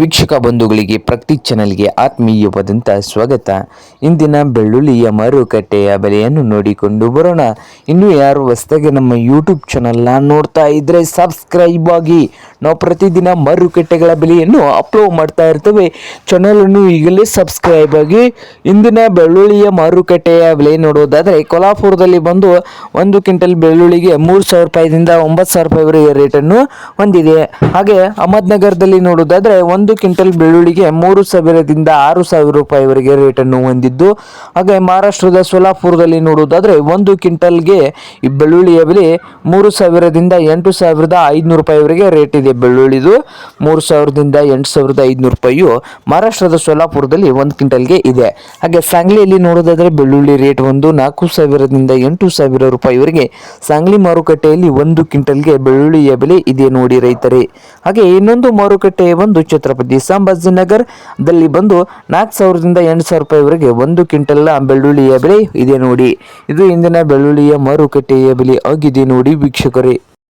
ವೀಕ್ಷಕ ಬಂಧುಗಳಿಗೆ ಪ್ರತಿ ಚಾನಲ್ಗೆ ಆತ್ಮೀಯವಾದಂಥ ಸ್ವಾಗತ. ಇಂದಿನ ಬೆಳ್ಳುಳ್ಳಿಯ ಮಾರುಕಟ್ಟೆಯ ಬೆಲೆಯನ್ನು ನೋಡಿಕೊಂಡು ಬರೋಣ. ಇನ್ನು ಯಾರು ಹೊಸದಾಗಿ ನಮ್ಮ ಯೂಟ್ಯೂಬ್ ಚಾನಲ್ನ ನೋಡ್ತಾ ಇದ್ರೆ ಸಬ್ಸ್ಕ್ರೈಬ್ ಆಗಿ ನಾವು ಪ್ರತಿದಿನ ಮಾರುಕಟ್ಟೆಗಳ ಬೆಲೆಯನ್ನು ಅಪ್ಲೋಡ್ ಮಾಡ್ತಾ ಇರ್ತೇವೆ. ಚಾನಲನ್ನು ಈಗಲೇ ಸಬ್ಸ್ಕ್ರೈಬ್ ಆಗಿ, ಇಂದಿನ ಬೆಳ್ಳುಳ್ಳಿಯ ಮಾರುಕಟ್ಟೆಯ ಬೆಲೆ ನೋಡೋದಾದರೆ ಕೊಲ್ಹಾಪುರದಲ್ಲಿ ಬಂದು ಒಂದು ಕ್ವಿಂಟಲ್ ಬೆಳ್ಳುಳ್ಳಿಗೆ ಮೂರು ಸಾವಿರ ರೂಪಾಯಿದಿಂದ ಒಂಬತ್ತು ಸಾವಿರ ರೂಪಾಯಿವರೆಗೆ ರೇಟನ್ನು ಹೊಂದಿದೆ. ಹಾಗೆ ಅಹಮದ್ನಗರದಲ್ಲಿ ನೋಡೋದಾದರೆ ಒಂದು ಕ್ವಿಂಟಲ್ ಬೆಳ್ಳುಳ್ಳಿಗೆ ಮೂರು ಸಾವಿರದಿಂದ ಆರು ಸಾವಿರ ರೂಪಾಯಿವರೆಗೆ ರೇಟನ್ನು ಹೊಂದಿದ್ದು, ಹಾಗೆ ಮಹಾರಾಷ್ಟ್ರದ ಸೋಲಾಪುರದಲ್ಲಿ ನೋಡೋದಾದರೆ ಒಂದು ಕ್ವಿಂಟಲ್ಗೆ ಈ ಬೆಳ್ಳುಳ್ಳಿಯ ಬೆಲೆ ಮೂರು ಸಾವಿರದಿಂದ ಎಂಟು ಸಾವಿರದ ಐದುನೂರು ರೂಪಾಯಿವರೆಗೆ ರೇಟ್ ಇದೆ. ಬೆಳ್ಳುಳ್ಳಿದು ಮೂರು ಸಾವಿರದಿಂದ ಎಂಟು ಸಾವಿರದ ಐದುನೂರು ರೂಪಾಯಿಯು ಮಹಾರಾಷ್ಟ್ರದ ಸೋಲಾಪುರದಲ್ಲಿ ಒಂದು ಕ್ವಿಂಟಲ್ಗೆ ಇದೆ. ಹಾಗೆ ಸಾಂಗ್ಲಿಯಲ್ಲಿ ನೋಡೋದಾದರೆ ಬೆಳ್ಳುಳ್ಳಿ ರೇಟ್ ಒಂದು ನಾಲ್ಕು ಸಾವಿರದಿಂದ ಎಂಟು ಸಾವಿರ ರೂಪಾಯಿವರೆಗೆ. ಸಾಂಗ್ಲಿ ಮಾರುಕಟ್ಟೆಯಲ್ಲಿ ಒಂದು ಕ್ವಿಂಟಲ್ಗೆ ಬೆಳ್ಳುಳ್ಳಿಯ ಬೆಲೆ ಇದೆ ನೋಡಿ ರೈತರೇ. ಹಾಗೆ ಇನ್ನೊಂದು ಮಾರುಕಟ್ಟೆ ಒಂದು ಛತ್ರಪತಿ ಸಂಭಾಜಿನಗರದಲ್ಲಿ ಬಂದು ನಾಲ್ಕು ಸಾವಿರದಿಂದ ಎಂಟು ಸಾವಿರ ರೂಪಾಯಿವರೆಗೆ ಒಂದು ಕ್ವಿಂಟಲ್ ಬೆಳ್ಳುಳ್ಳಿಯ ಬೆಲೆ ಇದೆ ನೋಡಿ. ಇದು ಇಂದಿನ ಬೆಳ್ಳುಳ್ಳಿಯ ಮಾರುಕಟ್ಟೆಯ ಬೆಲೆ ಆಗಿದೆ ನೋಡಿ ವೀಕ್ಷಕರೇ.